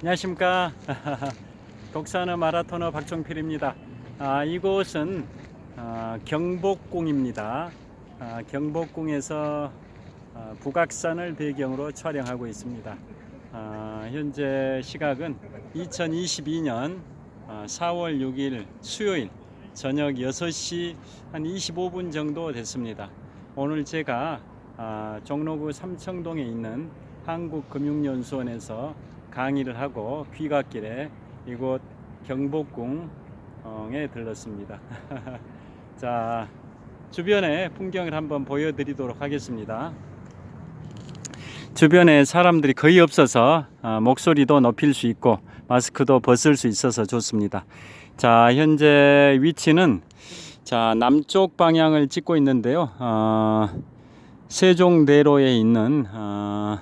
안녕하십니까. 독산어 마라토너 박종필입니다. 아, 이곳은 아, 경복궁입니다. 아, 경복궁에서 아, 북악산을 배경으로 촬영하고 있습니다. 아, 현재 시각은 2022년 아, 4월 6일 수요일 저녁 6시 한 25분 정도 됐습니다. 오늘 제가 아, 종로구 삼청동에 있는 한국금융연수원에서 강의를 하고 귀갓길에 이곳 경복궁에 들렀습니다. 자, 주변의 풍경을 한번 보여드리도록 하겠습니다. 주변에 사람들이 거의 없어서 아, 목소리도 높일 수 있고 마스크도 벗을 수 있어서 좋습니다. 자, 현재 위치는 자 남쪽 방향을 찍고 있는데요. 어, 세종대로에 있는 어,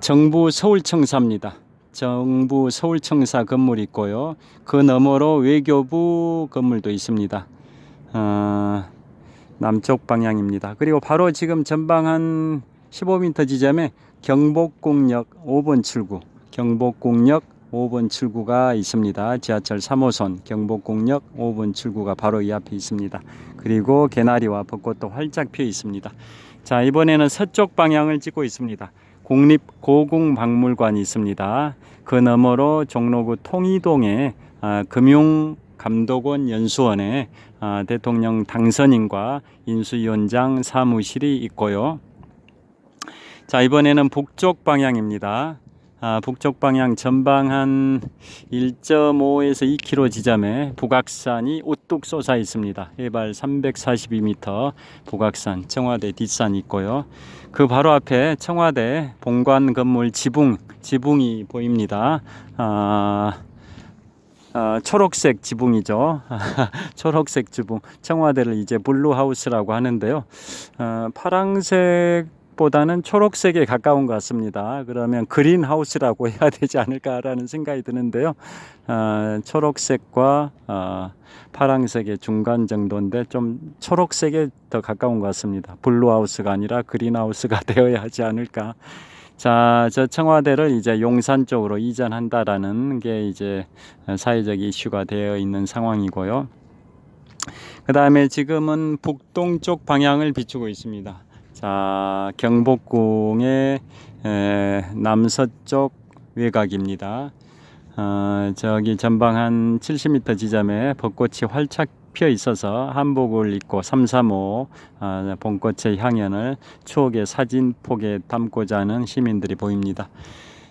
정부 서울청사입니다. 정부 서울청사 건물이 있고요. 그 너머로 외교부 건물도 있습니다. 어, 남쪽 방향입니다. 그리고 바로 지금 전방 한 15m 지점에 경복궁역 5번 출구, 경복궁역 5번 출구가 있습니다. 지하철 3호선 경복궁역 5번 출구가 바로 이 앞에 있습니다. 그리고 개나리와 벚꽃도 활짝 피어 있습니다. 자, 이번에는 서쪽 방향을 찍고 있습니다. 국립고궁박물관이 있습니다. 그 너머로 종로구 통이동에 아, 금융감독원 연수원에 아, 대통령 당선인과 인수위원장 사무실이 있고요. 자, 이번에는 북쪽 방향입니다. 아, 북쪽 방향 전방 한 1.5에서 2km 지점에 북악산이 우뚝 솟아 있습니다. 해발 342m 북악산 청와대 뒷산 있고요. 그 바로 앞에 청와대 본관 건물 지붕 지붕이 보입니다. 아, 아, 초록색 지붕이죠. 초록색 지붕. 청와대를 이제 블루하우스라고 하는데요. 어, 파랑색 보다는 초록색에 가까운 것 같습니다. 그러면 그린하우스라고 해야 되지 않을까라는 생각이 드는데요. 어, 초록색과 어, 파랑색의 중간 정도인데 좀 초록색에 더 가까운 것 같습니다. 블루하우스가 아니라 그린하우스가 되어야 하지 않을까. 자, 저 청와대를 이제 용산 쪽으로 이전한다라는 게 이제 사회적 이슈가 되어 있는 상황이고요. 그 다음에 지금은 북동쪽 방향을 비추고 있습니다. 자, 경복궁의 에, 남서쪽 외곽입니다. 어, 저기 전방 한 70m 지점에 벚꽃이 활짝 피어 있어서 한복을 입고 335 어, 봄꽃의 향연을 추억의 사진 폭에 담고자 하는 시민들이 보입니다.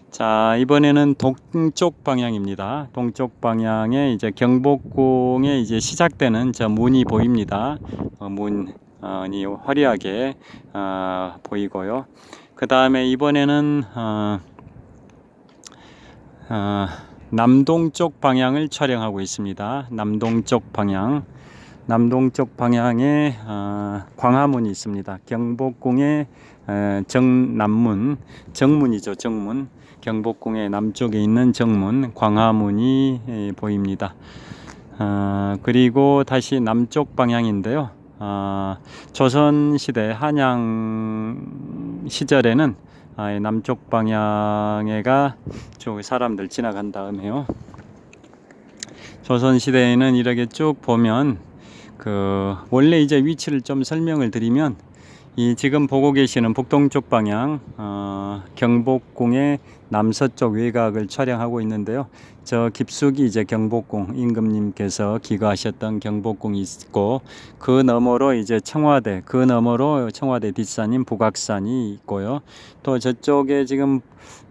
자 이번에는 동쪽 방향입니다. 동쪽 방향에 이제 경복궁에 이제 시작되는 저 문이 보입니다. 어, 문 이 화려하게 어, 보이고요. 그 다음에 이번에는 어, 어, 남동쪽 방향을 촬영하고 있습니다. 남동쪽 방향. 남동쪽 방향에 어, 광화문이 있습니다. 경복궁의 에, 정남문, 정문이죠, 정문. 경복궁의 남쪽에 있는 정문, 광화문이 에, 보입니다. 어, 그리고 다시 남쪽 방향인데요. 어, 조선 시대 한양 시절에는 아, 이 남쪽 방향에가 쭉 사람들 지나간 다음에요. 조선 시대에는 이렇게 쭉 보면 그 원래 이제 위치를 좀 설명을 드리면 이 지금 보고 계시는 북동쪽 방향 어, 경복궁의 남서쪽 외곽을 촬영하고 있는데요. 저 깊숙이 이제 경복궁 임금님께서 기거하셨던 경복궁이 있고 그 너머로 이제 청와대 그 너머로 청와대 뒷산인 북악산이 있고요. 또 저쪽에 지금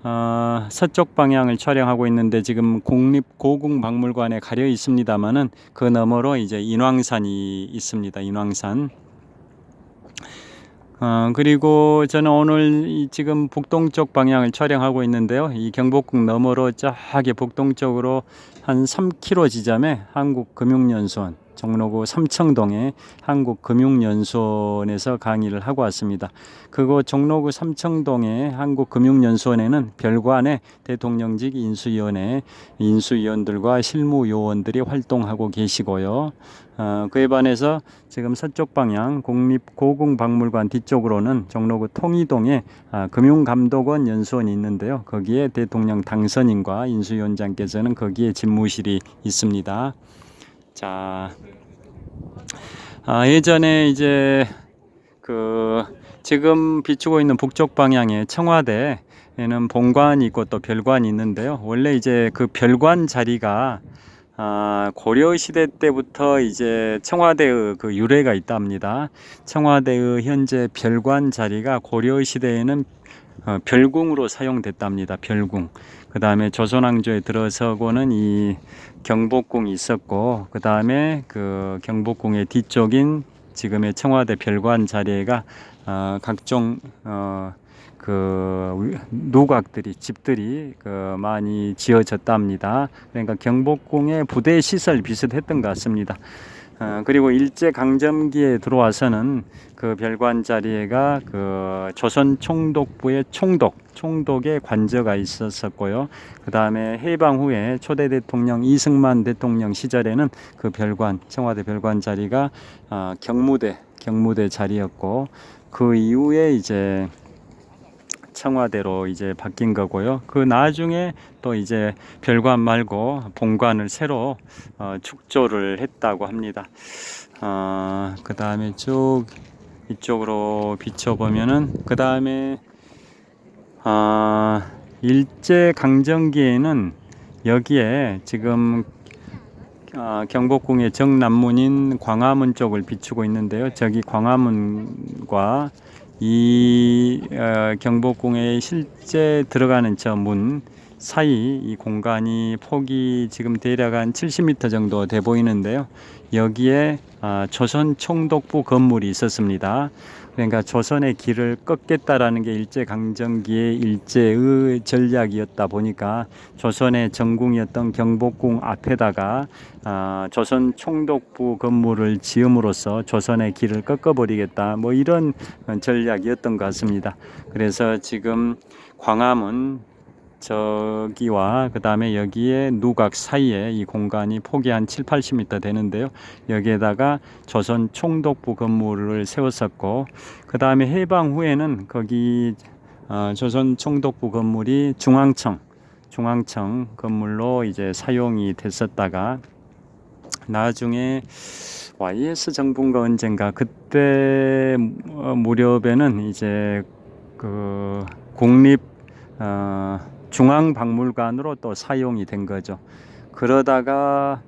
어, 서쪽 방향을 촬영하고 있는데 지금 국립 고궁 박물관에 가려 있습니다만은 그 너머로 이제 인왕산이 있습니다. 인왕산. 어, 그리고 저는 오늘 이 지금 북동쪽 방향을 촬영하고 있는데요. 이 경복궁 너머로 저기 북동쪽으로 한 3km 지점에 한국금융연수원 종로구 삼청동의 한국금융연수원에서 강의를 하고 왔습니다. 그곳 종로구 삼청동의 한국금융연수원에는 별관의 대통령직 인수위원회 인수위원들과 실무요원들이 활동하고 계시고요. 어, 그에 반해서 지금 서쪽 방향 국립고궁박물관 뒤쪽으로는 종로구 통이동에 아, 금융감독원 연수원이 있는데요. 거기에 대통령 당선인과 인수위원장께서는 거기에 집무실이 있습니다. 자, 아, 예전에 이제 그 지금 비추고 있는 북쪽 방향에 청와대 에는 본관이 있고 또 별관이 있는데요. 원래 이제 그 별관 자리가 아, 고려 시대 때부터 이제 청와대의 그 유래가 있답니다. 청와대의 현재 별관 자리가 고려 시대에는 어, 별궁으로 사용됐답니다. 별궁. 그 다음에 조선왕조에 들어서고는 이 경복궁이 있었고, 그 다음에 그 경복궁의 뒤쪽인 지금의 청와대 별관 자리가 어, 각종 어, 그 누각들이 집들이 그 많이 지어졌답니다. 그러니까 경복궁의 부대 시설 비슷했던 것 같습니다. 어, 그리고 일제 강점기에 들어와서는 그 별관 자리에가 그 조선 총독부의 총독, 총독의 관저가 있었었고요. 그 다음에 해방 후에 초대 대통령 이승만 대통령 시절에는 그 별관, 청와대 별관 자리가 어, 경무대, 경무대 자리였고 그 이후에 이제 청와대로 이제 바뀐 거고요. 그 나중에 또 이제 별관 말고 본관을 새로 어, 축조를 했다고 합니다. 어, 그 다음에 쭉 이쪽으로 비춰보면은 그 다음에 어, 일제 강점기에는 여기에 지금 어, 경복궁의 정남문인 광화문 쪽을 비추고 있는데요. 저기 광화문과 이 어, 경복궁에 실제 들어가는 저 문 사이 이 공간이 폭이 지금 대략 한 70m 정도 돼 보이는데요. 여기에 아, 조선 총독부 건물이 있었습니다. 그러니까 조선의 길을 꺾겠다라는 게 일제 강점기의 일제의 전략이었다 보니까 조선의 전궁이었던 경복궁 앞에다가 아, 조선 총독부 건물을 지음으로써 조선의 길을 꺾어버리겠다 뭐 이런 전략이었던 것 같습니다. 그래서 지금 광화문 저기와 그 다음에 여기에 누각 사이에 이 공간이 폭이 한 7, 80m 되는데요. 여기에다가 조선 총독부 건물을 세웠었고 그 다음에 해방 후에는 거기 어, 조선 총독부 건물이 중앙청 중앙청 건물로 이제 사용이 됐었다가 나중에 YS 정부인가 언젠가 그때 어, 무렵에는 이제 그 국립 어, 중앙박물관으로 또 사용이 된 거죠. 그러다가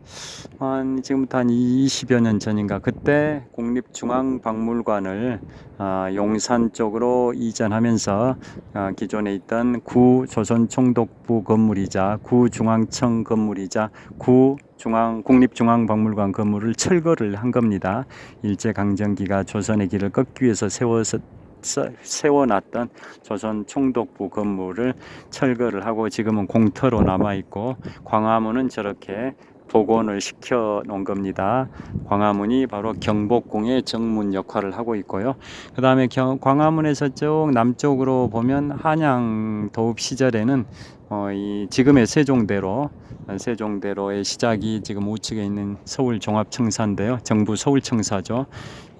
한 지금부터 한 20여 년 전인가 그때 국립중앙박물관을 아, 용산 쪽으로 이전하면서 아, 기존에 있던 구 조선총독부 건물이자 구 중앙청 건물이자 구 중앙 국립중앙박물관 건물을 철거를 한 겁니다. 일제 강점기가 조선의 길을 꺾기 위해서 세워서 세워놨던 조선 총독부 건물을 철거를 하고 지금은 공터로 남아 있고 광화문은 저렇게 복원을 시켜 놓은 겁니다. 광화문이 바로 경복궁의 정문 역할을 하고 있고요. 그 다음에 광화문에서 쭉 남쪽으로 보면 한양 도읍 시절에는 어, 이 지금의 세종대로 세종대로의 시작이 지금 우측에 있는 서울 종합청사인데요. 정부 서울청사죠.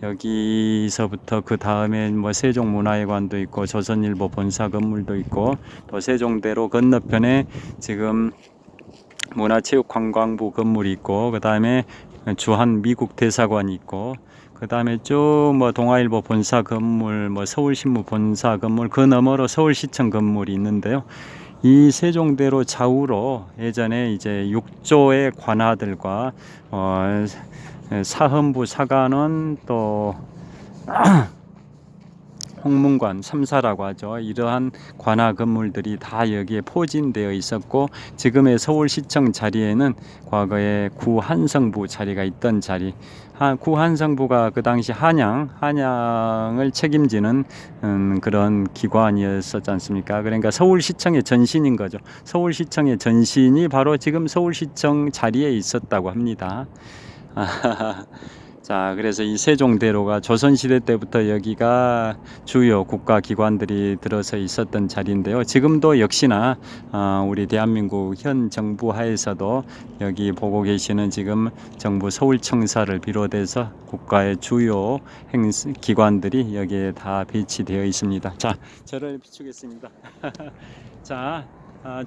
여기서부터 그 다음에 뭐 세종문화회관도 있고 조선일보 본사 건물도 있고 또 세종대로 건너편에 지금 문화체육관광부 건물이 있고 그 다음에 주한 미국 대사관이 있고 그 다음에 쭉 뭐 동아일보 본사 건물, 뭐 서울신문 본사 건물 그 너머로 서울시청 건물이 있는데요. 이 세종대로 좌우로 예전에 이제 육조의 관하들과 어, 사헌부 사관원 또 홍문관 삼사라고 하죠. 이러한 관하 건물들이 다 여기에 포진되어 있었고 지금의 서울시청 자리에는 과거에 구한성부 자리가 있던 자리. 구한성부가 그 당시 한양 한양을 책임지는 음, 그런 기관이었었지 않습니까? 그러니까 서울시청의 전신인 거죠. 서울시청의 전신이 바로 지금 서울시청 자리에 있었다고 합니다. 자, 그래서 이 세종대로가 조선시대 때부터 여기가 주요 국가기관들이 들어서 있었던 자리인데요. 지금도 역시나 어, 우리 대한민국 현 정부 하에서도 여기 보고 계시는 지금 정부 서울청사를 비롯해서 국가의 주요 행 기관들이 여기에 다 배치되어 있습니다. 자, 저를 비추겠습니다. 자, 아,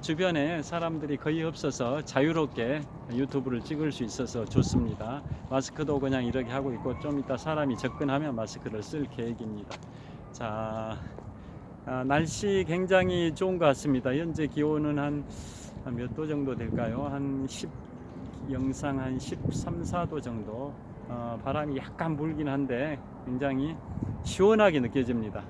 주변에 사람들이 거의 없어서 자유롭게 유튜브를 찍을 수 있어서 좋습니다. 마스크도 그냥 이렇게 하고 있고 좀 이따 사람이 접근하면 마스크를 쓸 계획입니다. 자, 아, 날씨 굉장히 좋은 것 같습니다. 현재 기온은 한 몇 도 정도 될까요? 한 10, 영상 한 13, 4도 정도. 어, 바람이 약간 불긴 한데 굉장히 시원하게 느껴집니다.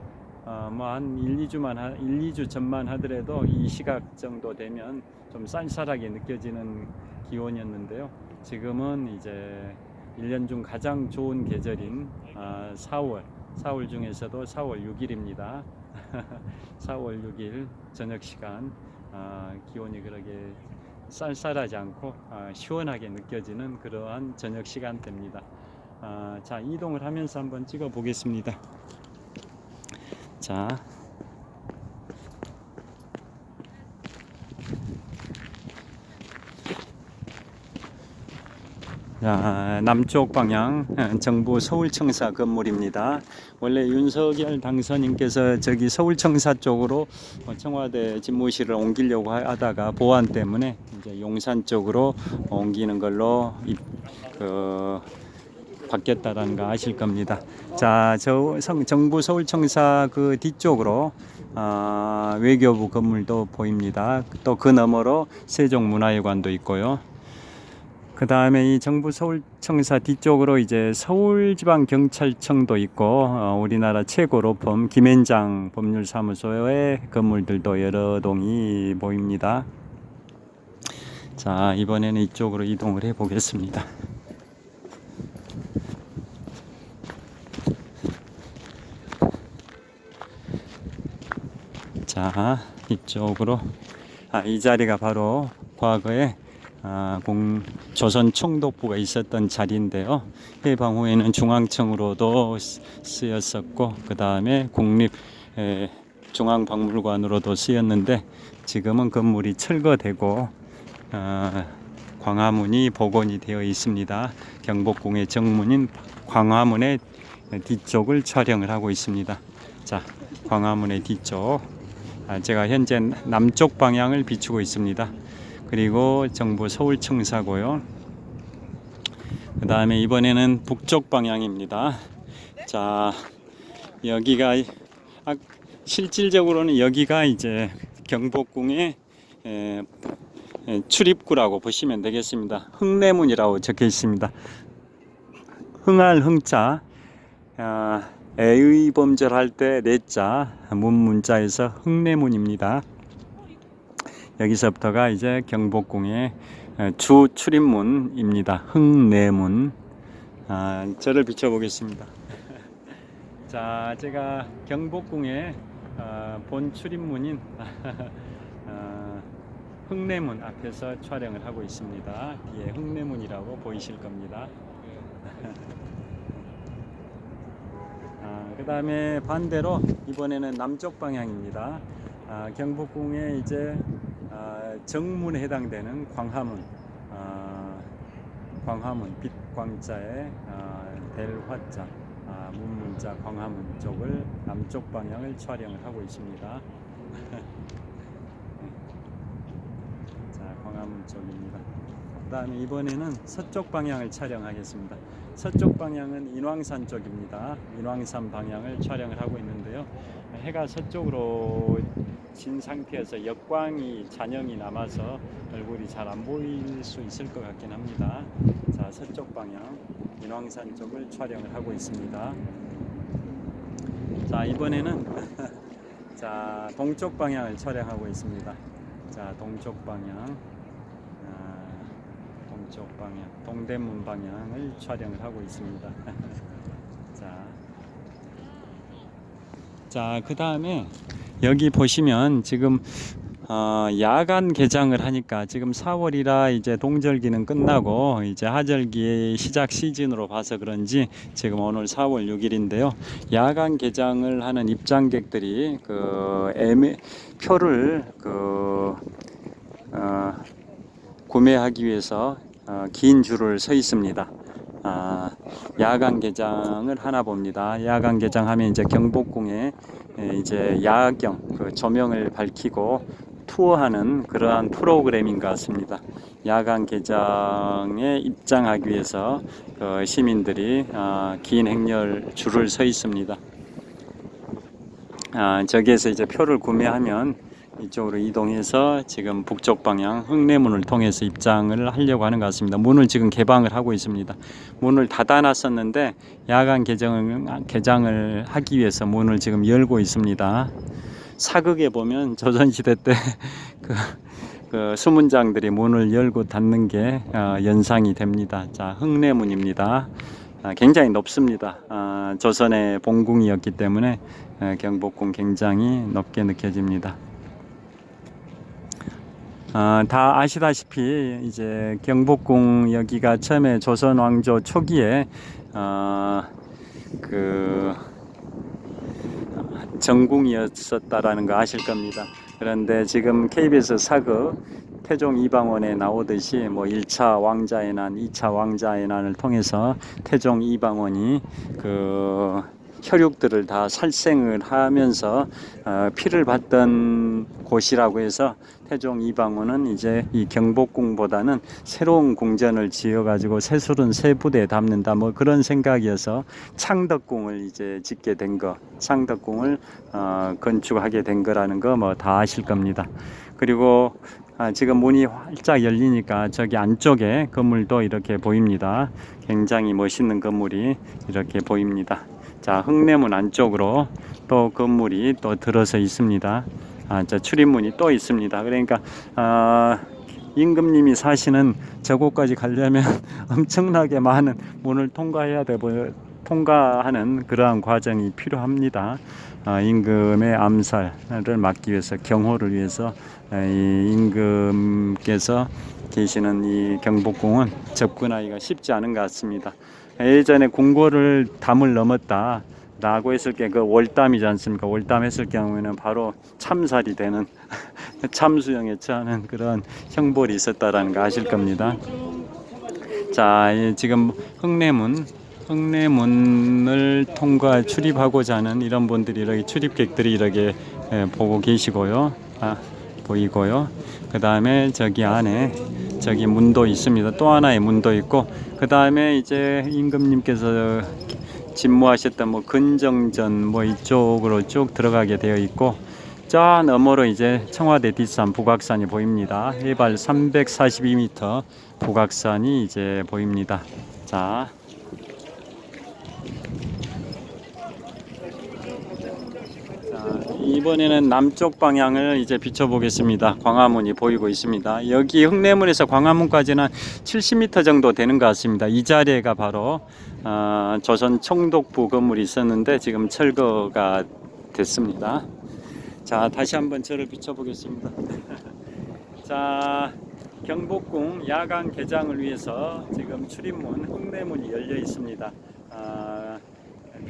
어, 뭐한 1, 2주만 하, 1, 2주 전만 하더라도 이 시각 정도 되면 좀 쌀쌀하게 느껴지는 기온이었는데요. 지금은 이제 1년 중 가장 좋은 계절인 아, 4월, 4월 중에서도 4월 6일입니다. 4월 6일 저녁 시간 아, 기온이 그렇게 쌀쌀하지 않고 아, 시원하게 느껴지는 그러한 저녁 시간대입니다. 아, 자 이동을 하면서 한번 찍어 보겠습니다. 자. 자, 남쪽 방향 어, 정부 서울청사 건물입니다. 원래 윤석열 당선인께서 저기 서울청사 쪽으로 어, 청와대 집무실을 옮기려고 하다가 보안 때문에 이제 용산 쪽으로 옮기는 걸로 입, 그, 바뀌었다라는 거 아실 겁니다. 자, 저 성, 정부 서울청사 그 뒤쪽으로 아, 외교부 건물도 보입니다. 또 그 너머로 세종문화회관도 있고요. 그 다음에 이 정부 서울청사 뒤쪽으로 이제 서울지방경찰청도 있고 어, 우리나라 최고 로펌 김앤장 법률사무소의 건물들도 여러 동이 보입니다. 자 이번에는 이쪽으로 이동을 해 보겠습니다. 자 이쪽으로 아, 이 자리가 바로 과거에 아, 공 조선 총독부가 있었던 자리인데요. 해방 후에는 중앙청으로도 쓰- 쓰였었고 그 다음에 국립 에, 중앙박물관으로도 쓰였는데 지금은 건물이 철거되고 어, 광화문이 복원이 되어 있습니다. 경복궁의 정문인 광화문의 뒤쪽을 촬영을 하고 있습니다. 자, 광화문의 뒤쪽. 아, 제가 현재 남쪽 방향을 비추고 있습니다. 그리고 정부 서울 청사고요. 그 다음에 이번에는 북쪽 방향입니다. 자, 여기가 아, 실질적으로는 여기가 이제 경복궁의 에, 에, 출입구라고 보시면 되겠습니다. 흥내문이라고 적혀 있습니다. 흥할 흥자, 아, 애의 범절 할 때 내자 문문자에서 흥내문입니다. 여기서부터가 이제 경복궁의 주 출입문입니다. 흥내문. 아, 저를 비춰보겠습니다. 자, 제가 경복궁의 아, 본 출입문인 아, 흥내문 앞에서 촬영을 하고 있습니다. 뒤에 흥내문이라고 보이실 겁니다. 아, 그 다음에 반대로 이번에는 남쪽 방향입니다. 아, 경복궁에 이제 아, 정문에 해당되는 광화문, 아, 광화문 빛광자에 아, 델화자, 아, 문문자 광화문 쪽을 남쪽 방향을 촬영을 하고 있습니다. 자, 광화문 쪽입니다. 그 다음에 이번에는 서쪽 방향을 촬영하겠습니다. 서쪽 방향은 인왕산 쪽입니다. 인왕산 방향을 촬영을 하고 있는데요. 해가 서쪽으로 진 상태에서 역광이 잔영이 남아서 얼굴이 잘 안 보일 수 있을 것 같긴 합니다. 자, 서쪽 방향 인왕산 쪽을 촬영을 하고 있습니다. 자, 이번에는 자, 동쪽 방향을 촬영하고 있습니다. 자, 동쪽 방향. 아, 동쪽 방향, 동대문 방향을 촬영을 하고 있습니다. 자, 자, 그 다음에 여기 보시면 지금 어, 야간 개장을 하니까 지금 4월이라 이제 동절기는 끝나고 이제 하절기의 시작 시즌으로 봐서 그런지 지금 오늘 4월 6일인데요. 야간 개장을 하는 입장객들이 그 애매 표를 그 어, 구매하기 위해서 어, 긴 줄을 서 있습니다. 아, 야간 개장을 하나 봅니다. 야간 개장하면 이제 경복궁에 에, 이제 야경 그 조명을 밝히고 투어하는 그러한 프로그램인 것 같습니다. 야간 개장에 입장하기 위해서 그 시민들이 아, 긴 행렬 줄을 서 있습니다. 아, 저기에서 이제 표를 구매하면 이쪽으로 이동해서 지금 북쪽 방향 흥내문을 통해서 입장을 하려고 하는 것 같습니다. 문을 지금 개방을 하고 있습니다. 문을 닫아놨었는데 야간 개장을, 개장을 하기 위해서 문을 지금 열고 있습니다. 사극에 보면 조선시대 때 그, 그 수문장들이 문을 열고 닫는 게 어, 연상이 됩니다. 자, 흥내문입니다. 아, 굉장히 높습니다. 아, 조선의 본궁이었기 때문에 에, 경복궁 굉장히 높게 느껴집니다. 아, 다 아시다시피 이제 경복궁 여기가 처음에 조선 왕조 초기에 어, 그 정궁이었었다라는 거 아실 겁니다. 그런데 지금 KBS 사극 태종 이방원에 나오듯이 뭐 1차 왕자의 난, 2차 왕자의 난을 통해서 태종 이방원이 그 혈육들을 다 살생을 하면서 어, 피를 받던 곳이라고 해서 태종 이방원은 이제 이 경복궁보다는 새로운 궁전을 지어가지고 새술은 새 부대에 담는다 뭐 그런 생각이어서 창덕궁을 이제 짓게 된 거, 창덕궁을 어, 건축하게 된 거라는 거 뭐 다 아실 겁니다. 그리고 아, 지금 문이 활짝 열리니까 저기 안쪽에 건물도 이렇게 보입니다. 굉장히 멋있는 건물이 이렇게 보입니다. 자, 흥내문 안쪽으로 또 건물이 또 들어서 있습니다. 아, 저 출입문이 또 있습니다. 그러니까 아, 임금님이 사시는 저곳까지 가려면 엄청나게 많은 문을 통과해야 되고 통과하는 그러한 과정이 필요합니다. 아, 임금의 암살을 막기 위해서 경호를 위해서 아, 이 임금께서 계시는 이 경복궁은 접근하기가 쉽지 않은 것 같습니다. 예전에 궁궐을 담을 넘었다. 라고 했을 게그 월담이지 않습니까? 월담 했을 경우에는 바로 참살이 되는 참수형에 처하는 그런 형벌이 있었다라는 거 아실 겁니다. 자, 예, 지금 흥내문 흥내문을 통과 출입하고자 하는 이런 분들이 이렇게 출입객들이 이렇게 예, 보고 계시고요. 아, 보이고요. 그 다음에 저기 안에 저기 문도 있습니다. 또 하나의 문도 있고 그 다음에 이제 임금님께서 집무하셨던 뭐 근정전 뭐 이쪽으로 쭉 들어가게 되어 있고 저 너머로 이제 청와대 뒷산 북악산이 보입니다. 해발 342m 북악산이 이제 보입니다. 자. 이번에는 남쪽 방향을 이제 비춰보겠습니다. 광화문이 보이고 있습니다. 여기 흑내문에서 광화문까지는 70m 정도 되는 것 같습니다. 이 자리가 바로 어, 조선 총독부 건물이 있었는데 지금 철거가 됐습니다. 자, 다시 한번 저를 비춰보겠습니다. 자, 경복궁 야간 개장을 위해서 지금 출입문 흑내문이 열려 있습니다. 아,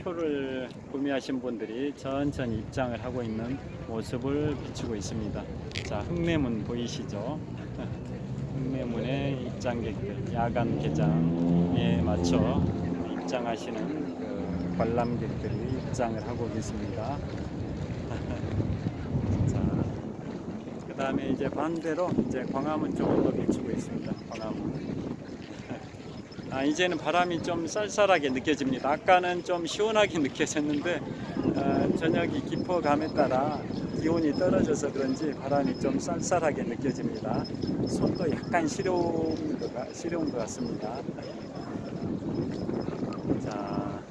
표를 구매하신 분들이 천천히 입장을 하고 있는 모습을 비추고 있습니다. 자, 흑내문 보이시죠? 흑내문의 입장객들 야간 개장에 맞춰 입장하시는 그 관람객들이 입장을 하고 계십니다. 자, 그 다음에 이제 반대로 이제 광화문 쪽으로 비추고 있습니다. 광화문. 아, 이제는 바람이 좀 쌀쌀하게 느껴집니다. 아까는 좀 시원하게 느껴졌는데 어, 저녁이 깊어감에 따라 기온이 떨어져서 그런지 바람이 좀 쌀쌀하게 느껴집니다. 손도 약간 시려운 것, 같- 시려운 것 같습니다. 자,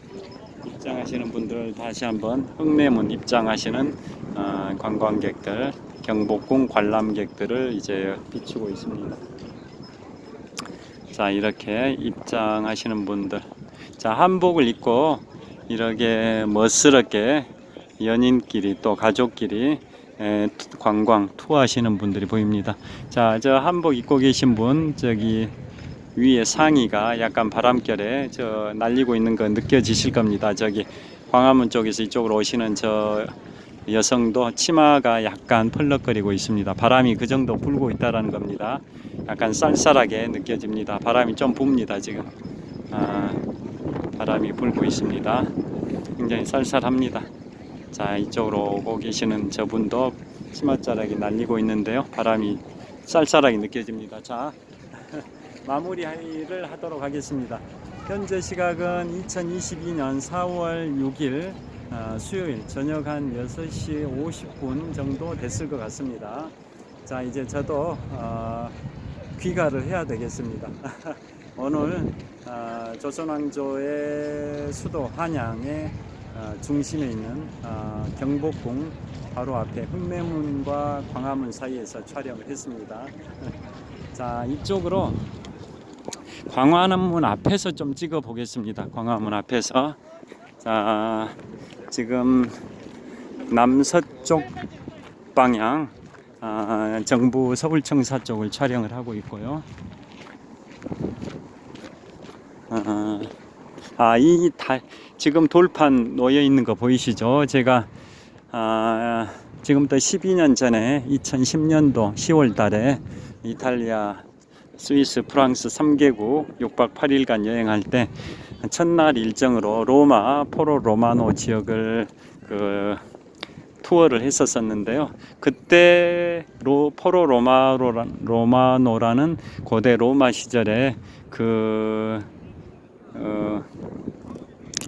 입장하시는 분들 다시 한번 흑내문 입장하시는 어, 관광객들, 경복궁 관람객들을 이제 비추고 있습니다. 자, 이렇게 입장하시는 분들. 자, 한복을 입고 이렇게 멋스럽게 연인끼리 또 가족끼리 관광 투어하시는 분들이 보입니다. 자, 저 한복 입고 계신 분 저기 위에 상의가 약간 바람결에 저 날리고 있는 거 느껴지실 겁니다. 저기 광화문 쪽에서 이쪽으로 오시는 저 여성도 치마가 약간 펄럭거리고 있습니다. 바람이 그 정도 불고 있다라는 겁니다. 약간 쌀쌀하게 느껴집니다. 바람이 좀 붑니다 지금. 아, 바람이 불고 있습니다. 굉장히 쌀쌀합니다. 자 이쪽으로 오고 계시는 저분도 치맛자락이 날리고 있는데요. 바람이 쌀쌀하게 느껴집니다. 자 마무리를 하도록 하겠습니다. 현재 시각은 2022년 4월 6일 어, 수요일 저녁 한 6시 50분 정도 됐을 것 같습니다. 자 이제 저도 어, 귀가를 해야 되겠습니다. 오늘 어, 조선왕조의 수도 한양의 어, 중심에 있는 어, 경복궁 바로 앞에 흑내문과 광화문 사이에서 촬영을 했습니다. 자 이쪽으로 광화문 앞에서 좀 찍어 보겠습니다. 광화문 앞에서 자 지금 남서쪽 방향 아, 정부 서울청사 쪽을 촬영을 하고 있고요. 아, 이 달, 지금 돌판 놓여 있는 거 보이시죠? 제가 아, 지금부터 12년 전에 2010년도 10월 달에 이탈리아, 스위스, 프랑스 3개국 6박 8일간 여행할 때 첫날 일정으로 로마, 포로 로마노 지역을 그 투어를 했었었는데요. 그때 로, 포로 로마로, 로마노라는 고대 로마 시절에 그 어,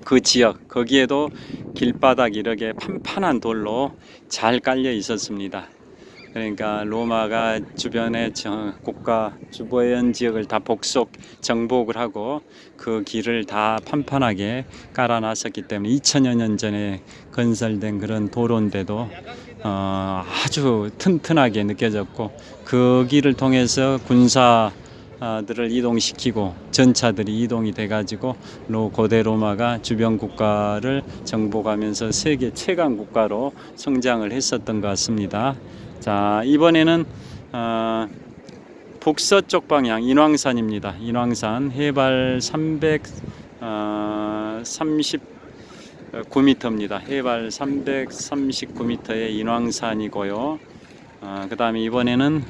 그 지역 거기에도 길바닥 이렇게 판판한 돌로 잘 깔려 있었습니다. 그러니까 로마가 주변의 저 국가 주보현 지역을 다 복속 정복을 하고 그 길을 다 판판하게 깔아놨었기 때문에 2000여 년 전에 건설된 그런 도로인데도 어, 아주 튼튼하게 느껴졌고 그 길을 통해서 군사 들을 이동시키고 전차들이 이동이 돼가지고 로 고대 로마가 주변 국가를 정복하면서 세계 최강 국가로 성장을 했었던 것 같습니다. 자 이번에는 어, 북서쪽 방향 인왕산입니다. 인왕산 해발 339m입니다. 해발 339m의 인왕산이고요. 어, 그 다음에 이번에는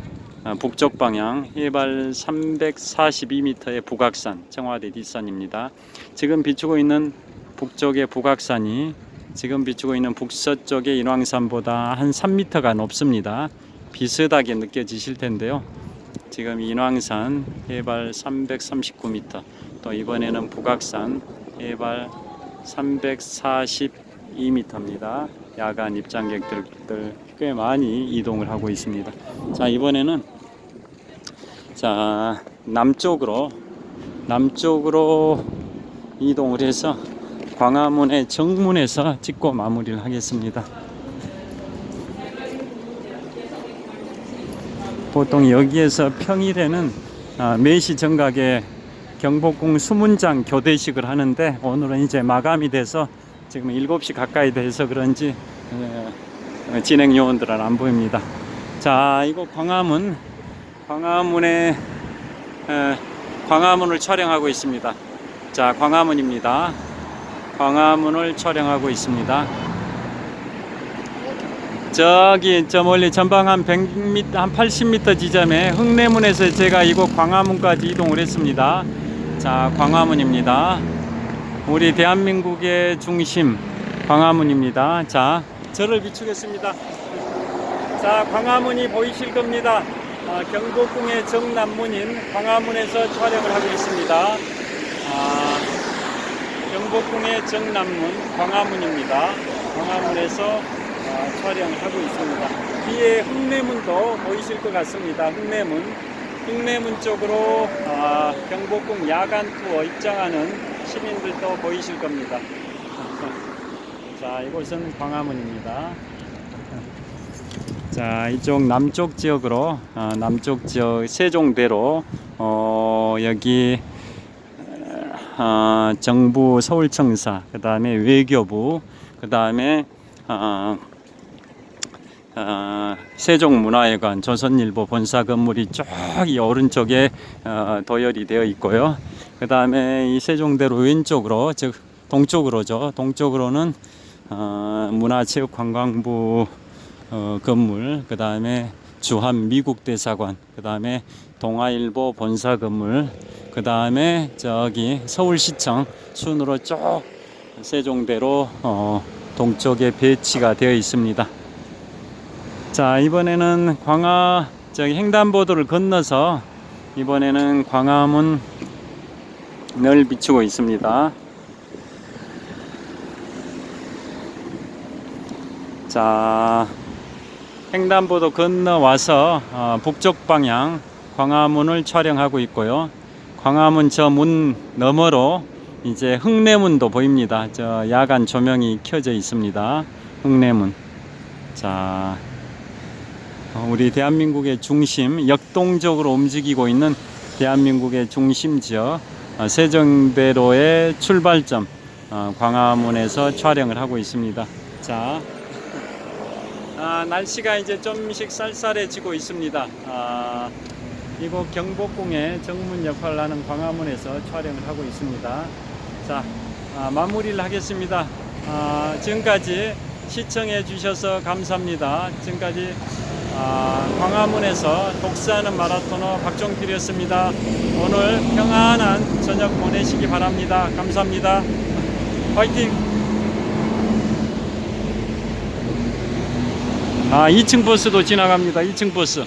어, 북쪽 방향 해발 342m의 북악산 청와대 뒷산입니다. 지금 비추고 있는 북쪽의 북악산이 지금 비추고 있는 북서쪽의 인왕산보다 한 3m가 높습니다. 비슷하게 느껴지실 텐데요. 지금 인왕산 해발 339m 또 이번에는 북악산 해발 342m입니다. 야간 입장객들 꽤 많이 이동을 하고 있습니다. 자 이번에는 자 남쪽으로 남쪽으로 이동을 해서 광화문의 정문에서 찍고 마무리를 하겠습니다. 보통 여기에서 평일에는 아, 4시 정각에 경복궁 수문장 교대식을 하는데 오늘은 이제 마감이 돼서 지금 7시 가까이 돼서 그런지 어, 진행 요원들은 안 보입니다. 자, 이거 광화문, 광화문에 에, 광화문을 촬영하고 있습니다. 자, 광화문입니다. 광화문을 촬영하고 있습니다. 저기 저 멀리 전방 한 100m, 한 80m 지점에 흑내문에서 제가 이곳 광화문까지 이동을 했습니다. 자, 광화문입니다. 우리 대한민국의 중심 광화문입니다. 자, 저를 비추겠습니다. 자, 광화문이 보이실 겁니다. 아, 경복궁의 정남문인 광화문에서 촬영을 하고 있습니다. 아, 경복궁의 정남문 광화문입니다. 광화문에서 아, 촬영을 하고 있습니다. 뒤에 흑내문도 보이실 것 같습니다. 흑내문. 흑내문 쪽으로 아, 경복궁 야간 투어 입장하는 시민들도 보이실 겁니다. 자, 이곳은 광화문입니다. 자, 이쪽 남쪽 지역으로 어, 남쪽 지역 세종대로 어, 여기 어, 정부 서울청사, 그 다음에 외교부, 그 다음에 어, 어, 세종문화회관 조선일보 본사 건물이 저기 오른쪽에 어, 도열이 되어 있고요. 그 다음에 이 세종대로 왼쪽으로 즉 동쪽으로죠. 동쪽으로는 어, 문화체육관광부 어, 건물, 그 다음에 주한 미국 대사관, 그 다음에 동아일보 본사 건물, 그 다음에 저기 서울시청 순으로 쭉 세종대로 어, 동쪽에 배치가 되어 있습니다. 자 이번에는 광화 저기 횡단보도를 건너서 이번에는 광화문을 비추고 있습니다. 자 횡단보도 건너와서 어, 북쪽 방향 광화문을 촬영하고 있고요. 광화문 저 문 너머로 이제 흥내문도 보입니다. 저 야간 조명이 켜져 있습니다. 흥내문. 자, 어, 우리 대한민국의 중심, 역동적으로 움직이고 있는 대한민국의 중심 지역 어, 세종대로의 출발점 어, 광화문에서 촬영을 하고 있습니다. 자, 아, 날씨가 이제 좀씩 쌀쌀해지고 있습니다. 아, 이곳 경복궁의 정문 역할을 하는 광화문에서 촬영을 하고 있습니다. 자, 아, 마무리를 하겠습니다. 아, 지금까지 시청해 주셔서 감사합니다. 지금까지 아, 광화문에서 독서하는 마라토너 박종필이었습니다. 오늘 평안한 저녁 보내시기 바랍니다. 감사합니다. 화이팅! 아, 2층 버스도 지나갑니다. 2층 버스.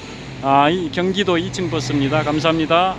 아, 이 경기도 2층 버스입니다. 감사합니다.